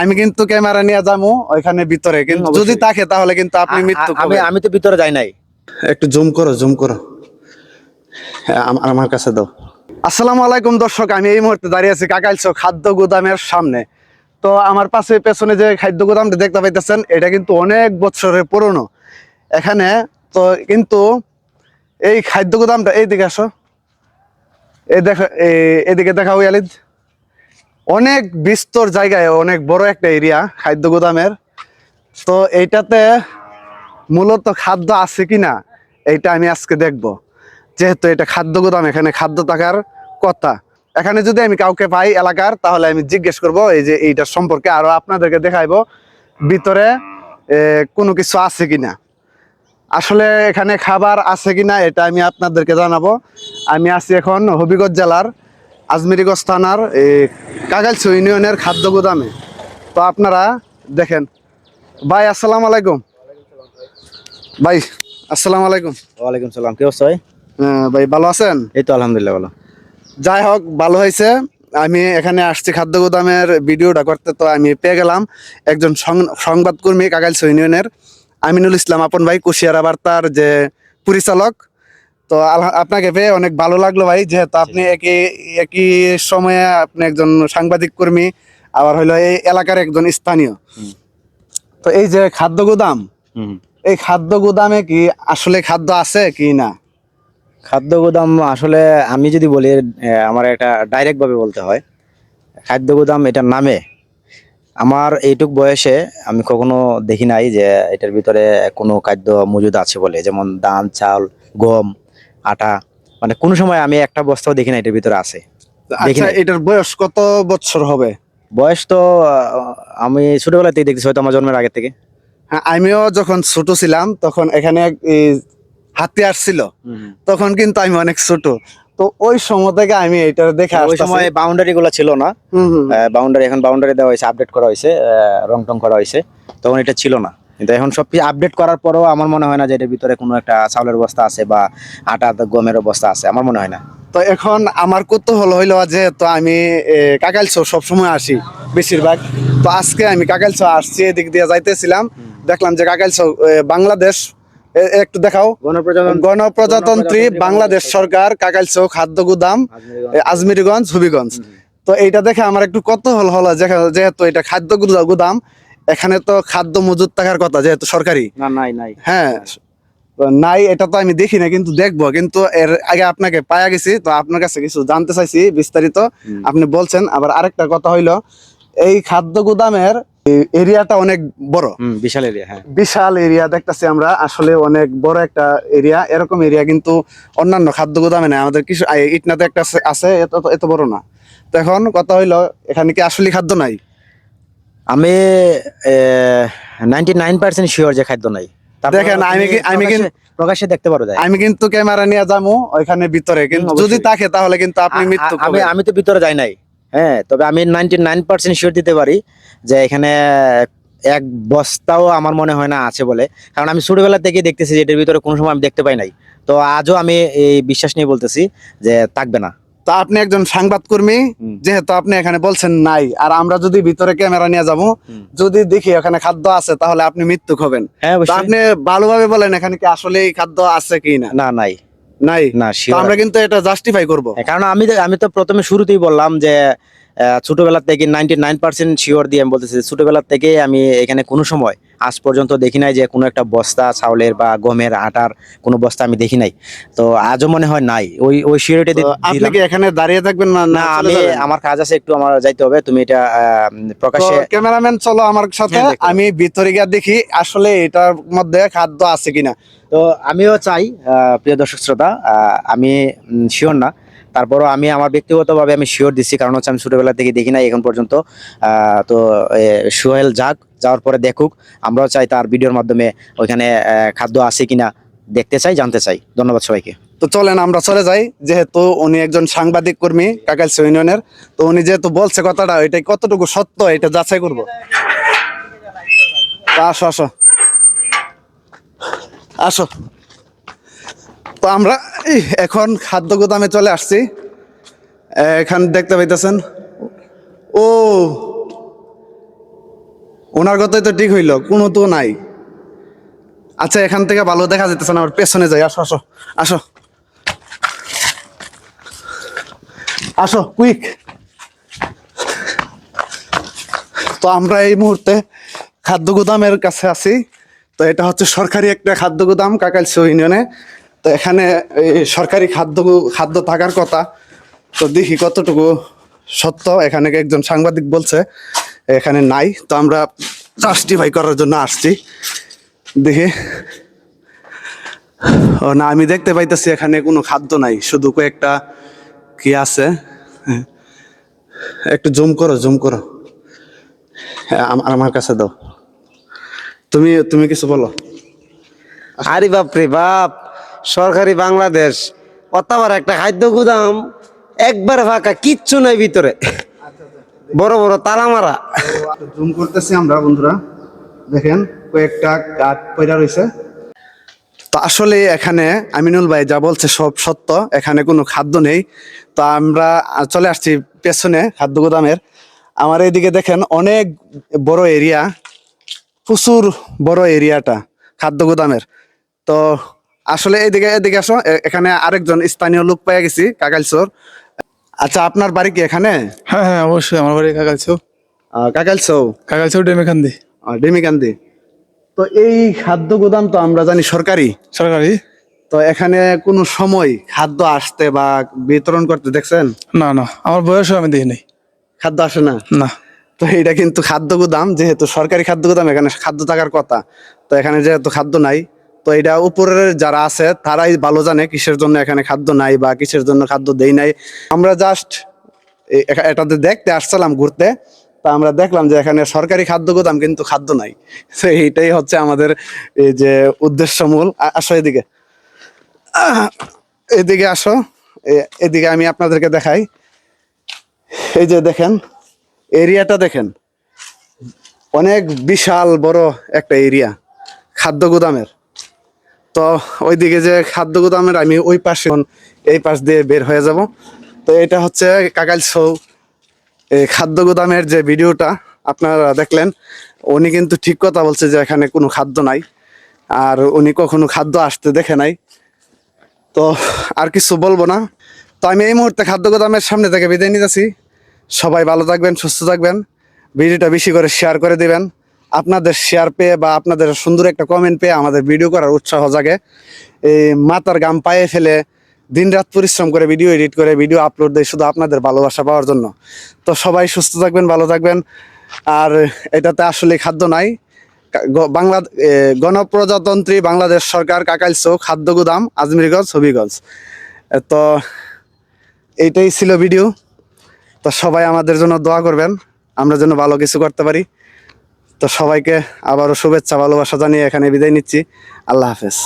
আমি কিন্তু ক্যামেরা নিয়ে যাব ওইখানে ভিতরে কিন্তু যদি থাকে তাহলে কিন্তু আপনি মৃত্যু আমি আমি তো ভিতরে যাই নাই। একটু জুম করো জুম করো। হ্যাঁ, আমার কাছে দাও। আসসালামু আলাইকুম দর্শক আমি এই মুহূর্তে দাঁড়িয়ে আছি কাকাইলছো খাদ্য গুদামের সামনে। তো আমার পাশে পেছনে যে খাদ্য গুদামটা দেখতে পাইতেছেন এটা কিন্তু অনেক বছরের পুরনো। এখানে তো কিন্তু এই খাদ্য গুদামটা এইদিকে আসো। এই দেখা এই- এদিকে দেখা ইয়ালিদ অনেক বিস্তর জায়গায়, অনেক বড় একটা এরিয়া খাদ্য গুদামের। তো এইটাতে মূলত খাদ্য আছে কি না, এইটা আমি আজকে দেখব। যেহেতু এটা খাদ্য গুদাম, এখানে খাদ্য থাকার কথা। এখানে যদি আমি কাউকে পাই এলাকার, তাহলে আমি জিজ্ঞেস করব এই যে এইটার সম্পর্কে, আরও আপনাদেরকে দেখাইবো ভিতরে কোনো কিছু আছে কি না। আসলে এখানে খাবার আছে কি না, এটা আমি আপনাদেরকে জানাব। আমি আছি এখন হবিগঞ্জ জেলার আজমিরিগঞ্জ থানার এই কাগালছ ইউনিয়নের খাদ্য গুদামে। তো আপনারা দেখেন। ভাই আসসালামু আলাইকুম। ভাই আসসালামু আলাইকুম। ওয়ালাইকুম সালাম কি অবস্থা ভাই? হ্যাঁ, ভাই ভালো আছেন? এই তো আলহামদুলিল্লাহ ভালো। যাই হোক ভালো হয়েছে। আমি এখানে আসছি খাদ্য গুদামের ভিডিওটা করতে তো আমি পেয়ে গেলাম একজন সংবাদকর্মী কাগাইলছ ইউনিয়নের। আমিনুল ইসলাম আপন ভাই কুশিয়ারা বার্তার যে পরিচালক। তো আপনাকে পেয়ে অনেক ভালো লাগল ভাই যেহেতু আপনি একই একই সময়ে আপনি একজন সাংবাদিক কর্মী আবার হইল এই এলাকার একজন স্থানীয়। তো এই যে খাদ্য গুদাম এই খাদ্য গুদামে কি আসলে খাদ্য আছে কি না? খাদ্য গুদাম আসলে আমি যদি বলি আমার একটা ডাইরেক্ট ভাবে বলতে হয় খাদ্য গুদাম এটার নামে। আমার এইটুক বয়সে আমি কখনো দেখি নাই যে এটার ভিতরে কোনো খাদ্য মজুদ আছে বলে যেমন ধান চাল গম। আটা মানে কোনো সময় আমি একটা বস্তাও দেখি না এটার ভিতরে আছে। আচ্ছা এটার বয়স কত বছর হবে? বয়স তো আমি ছোটবেলাতেই দেখতেছি হয়তো আমার জন্মের আগে থেকে। হ্যাঁ আমিও যখন ছোট ছিলাম তখন এখানে হাতি আসছিল। তখন কিন্তু আমি অনেক ছোট। তো ওই সময় থেকে আমি এটা দেখে ওই সময় বাউন্ডারি গুলো ছিল না। বাউন্ডারি এখন বাউন্ডারি দেওয়া হয়েছে আপডেট করা হয়েছে রং টং করা হয়েছে। তখন এটা ছিল না। কিন্তু এখন সব কিছু আপডেট করার পরেও আমার মনে হয় না যে এটার ভিতরে কোনো একটা চাউলের বস্তা আছে বা আটা গমের বস্তা আছে আমার মনে হয় না। তো এখন আমার কৌতূহল হইল যে তো আমি কাকালছো সবসময় আসি বেশিরভাগ। তো আজকে আমি কাকালছো আসছি এদিক দিয়ে যাইতেছিলাম। দেখলাম যে কাকালছো বাংলাদেশ একটু দেখাও। গণপ্রজাতন্ত্র বাংলাদেশ সরকার কাকালছো খাদ্য গুদাম আজমিরগঞ্জ হবিগঞ্জ। তো এইটা দেখে আমার একটু কৌতূহল হলো যেহেতু এটা খাদ্য গুদা- গুদাম এখানে তো খাদ্য মজুদ থাকার কথা যেহেতু সরকারি। না নাই নাই। হ্যাঁ নাই এটা তো আমি দেখি না কিন্তু দেখব। কিন্তু এর আগে আপনাকে পায়া গেছি তো আপনার কাছে কিছু জানতে চাইছি বিস্তারিত। আপনি বলছেন আবার আরেকটা কথা হইল এই খাদ্য গুদামের এরিয়াটা অনেক বড়। বিশাল এরিয়া হ্যাঁ। বিশাল এরিয়া দেখতেছি আমরা আসলে অনেক বড় একটা এরিয়া এরকম এরিয়া কিন্তু অন্যান্য খাদ্য গুদামে নেই। আমাদের কিছু ইটনাতে একটা আছে- এত এত বড় না। তো এখন কথা হইল এখানে কি আসলে খাদ্য নাই? আমি নাইনটি নাইন পার্সেন্ট শিওর যে খাদ্য নাই। দেখেন, আমি প্রকাশ্যে দেখতে পারো আমি কিন্তু ক্যামেরা নিয়ে যাব ওইখানে ভিতরে কিন্তু যদি থাকে তাহলে কিন্তু আপনি মৃত্যু আমি আমি তো ভিতরে যাই নাই। হ্যাঁ তবে আমি নাইনটি নাইন পার্সেন্ট শিওর দিতে পারি যে এখানে এক বস্তাও আমার মনে হয় না আছে বলে। কারণ আমি ছোটবেলা থেকে দেখতেছি যে এটার ভিতরে কোনো সময় আমি দেখতে পাই নাই। তো আজও আমি এই বিশ্বাস নিয়ে বলতেছি যে থাকবে না। তা আপনি একজন সাংবাদকর্মী যেহেতু আপনি এখানে বলছেন নাই আর আমরা যদি ভিতরে ক্যামেরা নিয়ে যাব যদি দেখি এখানে খাদ্য আছে তাহলে আপনি মৃত্যু হবেন। হ্যাঁ আপনি ভালোভাবে বলেন এখানে কি আসলে এই খাদ্য আছে কি না? না নাই। নাই? না আমরা কিন্তু এটা জাস্টিফাই করব। কারণ আমি আমি তো প্রথমে শুরুতেই বললাম যে আহ, ছোটবেলা থেকে নাইনটি নাইন পার্সেন্ট শিওর দিয়ে আমি বলতেছি ছোটবেলা থেকে আমি এখানে কোনো সময় আজ পর্যন্ত দেখি নাই যে কোনো একটা বস্তা চাউলের বা গমের আটার কোনো বস্তা আমি দেখি নাই। তো আজও মনে হয় নাই ওই ওই শিওরিটি আপনি কি এখানে দাঁড়িয়ে থাকবেন না না আমি আমার কাজ আছে একটু আমার যাইতে হবে তুমি এটা আহ, প্রকাশ্যে ক্যামেরাম্যান চলো আমার সাথে হ্যাঁ, আমি ভিতরে গিয়ে দেখি আসলে এটার মধ্যে খাদ্য আছে কিনা। তো আমিও চাই প্রিয় দর্শক শ্রোতা আমি শিওর না। তারপরও আমি আমার ব্যক্তিগতভাবে আমি শিওর দিচ্ছি কারণ হচ্ছে আমি ছোটবেলা থেকে দেখি নাই, এখন পর্যন্ত তো সোহেল যাক, যাওয়ার পরে দেখুক, আমরাও চাই তার ভিডিওর মাধ্যমে ওইখানে খাদ্য আছে কিনা দেখতে চাই, জানতে চাই। ধন্যবাদ সবাইকে। তো চলেন, আমরা চলে যাই, যেহেতু উনি একজন সাংবাদিক কর্মী কাকালস ইউনিয়নের তো উনি যেহেতু বলছে কথাটা, এটা কতটুকু সত্য, এটা যাচাই করব? আসো আসো। আসো। তো আমরা এখন খাদ্য গুদামে চলে আসছি। এখান দেখতে পাইতেছেন। ও, ওনার কথাই তো ঠিক হইল, কোনো তো নাই। আচ্ছা এখান থেকে ভালো দেখা যেতেছে না, আমার পেছনে যাই। আসো আসো আসো। আসো কুইক তো আমরা এই মুহূর্তে খাদ্য গুদামের কাছে আছি। তো এটা হচ্ছে সরকারি একটা খাদ্য গুদাম কাকালসি ইউনিয়নে। তো এখানে এই সরকারি খাদ্য খাদ্য থাকার কথা। তো দেখি কতটুকু সত্য। এখানে একজন সাংবাদিক বলছে এখানে নাই। তো আমরা জাস্টিফাই করার জন্য আসছি। দেখি। ও না আমি দেখতে পাইতেছি এখানে কোনো খাদ্য নাই। শুধু কয়েকটা কি আছে। একটু জুম করো জুম করো। হ্যাঁ, আম- আমার কাছে দাও। তুমি তুমি কিছু বলো। আরে বাপ রে বাপ! সরকারি বাংলাদেশ। অতাবার একটা খাদ্য গুদাম, একবারে ফাঁকা, কিচ্ছু নাই ভিতরে। বড় বড় তালা মারা জুম করতেছি আমরা, বন্ধুরা। দেখেন, কয়েকটা কাঠ পয়রা রয়েছে তো আসলে এখানে আমিনুল ভাই যা বলছে সব সত্য, এখানে কোনো খাদ্য নেই। তো আমরা চলে আসছি পেছনে খাদ্য গুদামের। আমার এইদিকে দেখেন, অনেক বড় এরিয়া, প্রচুর বড় এরিয়াটা, খাদ্য গুদামের। তো আসলে এইদিকে এদিকে আসো। এখানে আরেকজন স্থানীয় লোক পেয়ে গেছি কাকালচোর আচ্ছা আপনার বাড়ি কি এখানে? হ্যাঁ হ্যাঁ অবশ্যই আমার বাড়ি কাকালছো কাকালচৌ কাকালছো ডেমেখান্দি ডেমিকান্দি। তো এই খাদ্য গুদাম তো আমরা জানি সরকারি। সরকারি? তো এখানে কোনো সময় খাদ্য আসতে বা বিতরণ করতে দেখছেন? না না আমার বয়সও আমি দেখি নাই। খাদ্য আসে না? না। তো এটা কিন্তু খাদ্য গুদাম যেহেতু সরকারি খাদ্য গুদাম এখানে খাদ্য থাকার কথা। তো এখানে যেহেতু খাদ্য নাই তো এটা উপরের যারা আছে, তারাই ভালো জানে কিসের জন্য এখানে খাদ্য নাই বা কিসের জন্য খাদ্য দেই নাই। আমরা জাস্ট এটাতে দেখতে আসছিলাম ঘুরতে, তা আমরা দেখলাম যে এখানে সরকারি খাদ্য গুদাম কিন্তু খাদ্য নাই। তো এইটাই হচ্ছে আমাদের এই যে উদ্দেশ্য মূল। আসো এদিকে। এদিকে আসো। এদিকে আমি আপনাদেরকে দেখাই। এই যে দেখেন, এরিয়াটা দেখেন। অনেক বিশাল বড় একটা এরিয়া, খাদ্য গুদামের। তো ওইদিকে যে খাদ্য গুদামের আমি ওই পাশে এই পাশ দিয়ে বের হয়ে যাব। তো এটা হচ্ছে কাকাল সৌ। এই খাদ্য গুদামের যে ভিডিওটা আপনারা দেখলেন, উনি কিন্তু ঠিক কথা বলছে যে এখানে কোনো খাদ্য নাই, আর উনি কখনো খাদ্য আসতে দেখে নাই। তো আর কিছু বলব না। তো আমি এই মুহূর্তে খাদ্য গুদামের সামনে থেকে বিদায় নিতেছি। সবাই ভালো থাকবেন, সুস্থ থাকবেন। ভিডিওটা বেশি করে শেয়ার করে দিবেন। আপনাদের শেয়ার পেয়ে বা আপনাদের সুন্দর একটা কমেন্ট পেয়ে আমাদের ভিডিও করার উৎসাহ জাগে। এই মাথার গাম পায়ে ফেলে দিনরাত পরিশ্রম করে ভিডিও এডিট করে ভিডিও আপলোড দেয় শুধু আপনাদের ভালোবাসা পাওয়ার জন্য। তো সবাই সুস্থ থাকবেন, ভালো থাকবেন। আর এটাতে আসলে খাদ্য নাই। বাংলা গণপ্রজাতন্ত্রী বাংলাদেশ সরকার কাকাইলসো খাদ্য গুদাম আজমিরগঞ্জ হবিগঞ্জ তো এইটাই ছিল ভিডিও তো সবাই আমাদের জন্য দোয়া করবেন। আমরা যেন ভালো কিছু করতে পারি। তো সবাইকে আবারও শুভেচ্ছা ভালোবাসা জানিয়ে এখানে বিদায় নিচ্ছি। আল্লাহ হাফেজ।